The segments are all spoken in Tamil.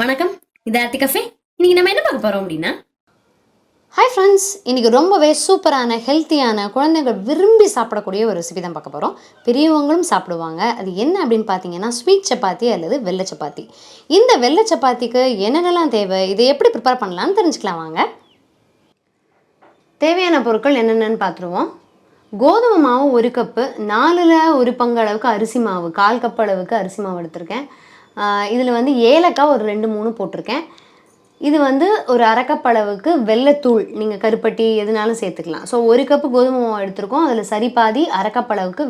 வணக்கம். இது ஆர்த்தி கஃபே. இன்னைக்கு நம்ம என்ன பார்க்க போறோம் அப்படின்னா? ஹாய் ஃப்ரெண்ட்ஸ் இன்றைக்கி ரொம்பவே சூப்பரான ஹெல்த்தியான குழந்தைகள் விரும்பி சாப்பிடக்கூடிய ஒரு ரெசிபி தான் பார்க்க போகிறோம் பெரியவங்களும் சாப்பிடுவாங்க. அது என்ன அப்படின்னு பார்த்தீங்கன்னா ஸ்வீட் சப்பாத்தி அல்லது வெள்ளை சப்பாத்தி. இந்த வெள்ளை சப்பாத்திக்கு என்னென்னலாம் தேவை? இதை எப்படி ப்ரிப்பேர் பண்ணலாம்னு தெரிஞ்சுக்கலாம் வாங்க. தேவையான பொருட்கள் என்னென்னு பார்த்துருவோம். கோதுமை மாவு ஒரு கப்பு நாலில் ஒரு பங்கு அளவுக்கு அரிசி மாவு கால் கப் அளவுக்கு அரிசி மாவு எடுத்திருக்கேன். இதில் வந்து ஏலக்காய் ஒரு ரெண்டு மூணு போட்டிருக்கேன். இது வந்து ஒரு அரைக்கப்பளவுக்கு வெள்ளைத்தூள் நீங்கள் கருப்பட்டி எதுனாலும் சேர்த்துக்கலாம். ஸோ ஒரு கப்பு கோதுமை மாவு எடுத்திருக்கோம். அதில் சரி பாதி அரை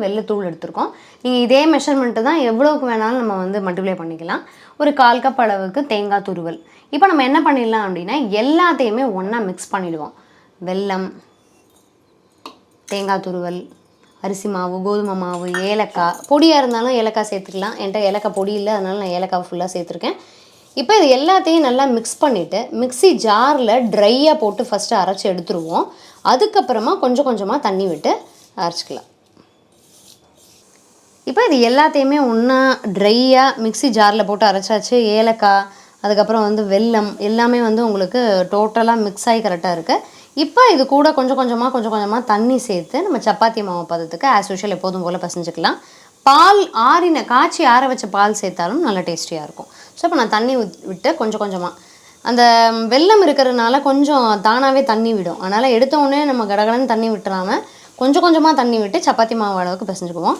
வெள்ளைத்தூள் எடுத்திருக்கோம். நீங்கள் இதே மெஷர்மெண்ட்டு தான் எவ்வளோக்கு வேணாலும் நம்ம வந்து மல்டிப்ளை பண்ணிக்கலாம். ஒரு கால் கப் அளவுக்கு தேங்காய் துருவல். இப்போ நம்ம என்ன பண்ணிடலாம் அப்படின்னா எல்லாத்தையுமே ஒன்றா மிக்ஸ் பண்ணிடுவோம். வெல்லம் தேங்காய் துருவல் அரிசி மாவு கோதுமை மாவு ஏலக்காய். பொடியாக இருந்தாலும் ஏலக்காய் சேர்த்துக்கலாம். என்கிட்ட ஏலக்காய் பொடி இல்லை அதனால நான் ஏலக்காய் ஃபுல்லாக சேர்த்துருக்கேன். இப்போ இது எல்லாத்தையும் நல்லா மிக்ஸ் பண்ணிவிட்டு மிக்ஸி ஜாரில் ட்ரையாக போட்டு ஃபஸ்ட்டு அரைச்சி எடுத்துருவோம். அதுக்கப்புறமா கொஞ்சம் கொஞ்சமாக தண்ணி விட்டு அரைச்சிக்கலாம். இப்போ இது எல்லாத்தையுமே ஒன்றா ட்ரையாக மிக்ஸி ஜாரில் போட்டு அரைச்சாச்சு. ஏலக்காய் அதுக்கப்புறம் வந்து வெல்லம் எல்லாமே வந்து உங்களுக்கு டோட்டலாக மிக்ஸ் ஆகி கரெக்டாக இருக்குது இப்போ இது கூட கொஞ்சம் கொஞ்சமாக கொஞ்சம் கொஞ்சமாக தண்ணி சேர்த்து நம்ம சப்பாத்தி மாவு பதத்துக்கு ஆஸ் யூஷுவல் எப்போதும் போல் பசஞ்சுக்கலாம். பால் ஆறின காய்ச்சி ஆற வச்ச பால் சேர்த்தாலும் நல்லா டேஸ்டியாக இருக்கும். ஸோ இப்போ நான் தண்ணி விட்டு கொஞ்சம் கொஞ்சமாக அந்த வெல்லம் இருக்கிறதுனால கொஞ்சம் தானாகவே தண்ணி விடும். அதனால் எடுத்த உடனே நம்ம கடகடன்னு தண்ணி விட்டுறாமல் கொஞ்சம் கொஞ்சமாக தண்ணி விட்டு சப்பாத்தி மாவு அளவுக்கு பிசைஞ்சுக்குவோம்.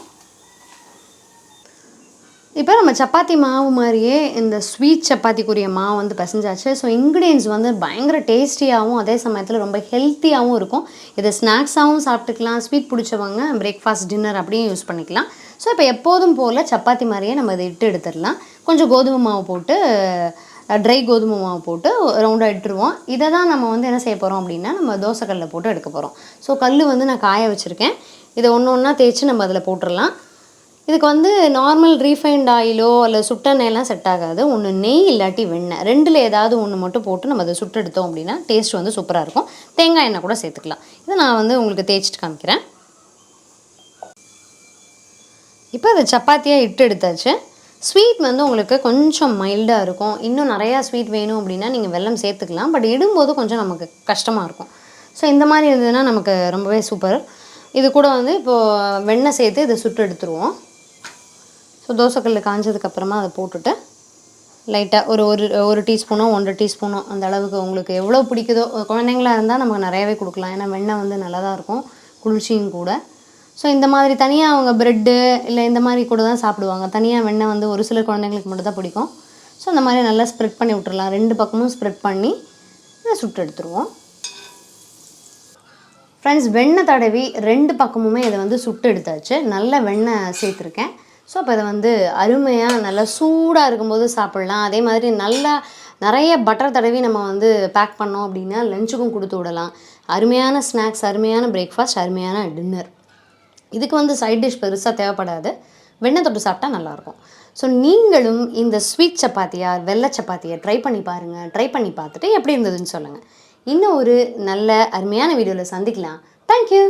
இப்போ நம்ம சப்பாத்தி மாவு மாதிரியே இந்த ஸ்வீட் சப்பாத்திக்குரிய மாவு வந்து பிசைஞ்சாச்சு. ஸோ இன்க்ரீடியன்ஸ் வந்து பயங்கர டேஸ்டியாகவும் அதே சமயத்தில் ரொம்ப ஹெல்த்தியாகவும் இருக்கும். இதை ஸ்நாக்ஸாகவும் சாப்பிட்டுக்கலாம். ஸ்வீட் பிடிச்சவங்க பிரேக்ஃபாஸ்ட் டின்னர் அப்படியும் யூஸ் பண்ணிக்கலாம். ஸோ இப்போ எப்போதும் போல் சப்பாத்தி மாதிரியே நம்ம இதை இட்டு எடுத்துடலாம். கொஞ்சம் கோதுமை மாவு போட்டு ட்ரை கோதுமை மாவு போட்டு ரவுண்டாக இட்டுருவோம். இதை தான் நம்ம வந்து என்ன செய்ய போகிறோம் அப்படின்னா நம்ம தோசைக்கல்லில் போட்டு எடுக்க போகிறோம் ஸோ கல் வந்து நான் காய வச்சுருக்கேன். இதை ஒன்று ஒன்றா தேய்ச்சி நம்ம அதில் போட்டுடலாம். இதுக்கு வந்து நார்மல் ரீஃபைண்ட் ஆயிலோ இல்லை சுட்டெண்ணெயெல்லாம் செட் ஆகாது. ஒன்று நெய் இல்லாட்டி வெண்ணெய். ரெண்டில் ஏதாவது ஒன்று மட்டும் போட்டு நம்ம அதை சுட்டெடுத்தோம் அப்படின்னா டேஸ்ட் வந்து சூப்பராக இருக்கும். தேங்காய் எண்ணெய் கூட சேர்த்துக்கலாம். இதை நான் வந்து உங்களுக்கு தேய்ச்சிட்டு காமிக்கிறேன். இப்போ அதை சப்பாத்தியாக இட்டு எடுத்தாச்சு. ஸ்வீட் வந்து உங்களுக்கு கொஞ்சம் மைல்டாக இருக்கும். இன்னும் நிறையா ஸ்வீட் வேணும் அப்படின்னா நீங்கள் வெல்லம் சேர்த்துக்கலாம். பட் இடும்போது கொஞ்சம் நமக்கு கஷ்டமாக இருக்கும். ஸோ இந்த மாதிரி இருந்ததுன்னா நமக்கு ரொம்பவே சூப்பர் இது கூட வந்து இப்போது வெண்ணெய் சேர்த்து இதை சுட்டு எடுத்துருவோம். ஸோ தோசைக்கல் காஞ்சதுக்கப்புறமா அதை போட்டுட்டு லைட்டாக ஒரு ஒரு ஒரு டீஸ்பூனோ ஒன்றரை டீஸ்பூனோ அந்த அளவுக்கு உங்களுக்கு எவ்வளோ பிடிக்குதோ குழந்தைங்களா இருந்தால் நமக்கு நிறையாவே கொடுக்கலாம். ஏன்னா வெண்ணெய் வந்து நல்லா தான் இருக்கும் குளிர்ச்சியும் கூட. ஸோ இந்த மாதிரி தனியாக அவங்க ப்ரெட்டு இல்லை இந்த மாதிரி கூட தான் சாப்பிடுவாங்க. தனியாக வெண்ணெய் வந்து ஒரு சில குழந்தைங்களுக்கு மட்டும் தான் பிடிக்கும். ஸோ அந்த மாதிரி நல்லா ஸ்ப்ரெட் பண்ணி விட்டுறலாம். ரெண்டு பக்கமும் ஸ்ப்ரெட் பண்ணி சுட்டு எடுத்துருவோம். ஃப்ரெண்ட்ஸ் வெண்ணெய் தடவி ரெண்டு பக்கமுமே இதை வந்து சுட்டு எடுத்தாச்சு. நல்ல வெண்ணெய் சேர்த்துருக்கேன். ஸோ அப்போ இதை வந்து அருமையாக நல்லா சூடாக இருக்கும்போது சாப்பிட்லாம். அதே மாதிரி நல்லா நிறைய பட்டர் தடவி நம்ம வந்து பேக் பண்ணோம் அப்படின்னா லஞ்சுக்கும் கொடுத்து விடலாம். அருமையான ஸ்நாக்ஸ் அருமையான பிரேக்ஃபாஸ்ட் அருமையான டின்னர் இதுக்கு வந்து சைட் டிஷ் பெருசாக தேவைப்படாது. வெண்ணெய் தொட்டு சாப்பிட்டா நல்லாயிருக்கும். ஸோ நீங்களும் இந்த ஸ்வீட் சப்பாத்தியா வெள்ளை சப்பாத்தியை ட்ரை பண்ணி பாருங்கள் ட்ரை பண்ணி பார்த்துட்டு எப்படி இருந்ததுன்னு சொல்லுங்கள் இன்னும் ஒரு நல்ல அருமையான வீடியோவில் சந்திக்கலாம். தேங்க்யூ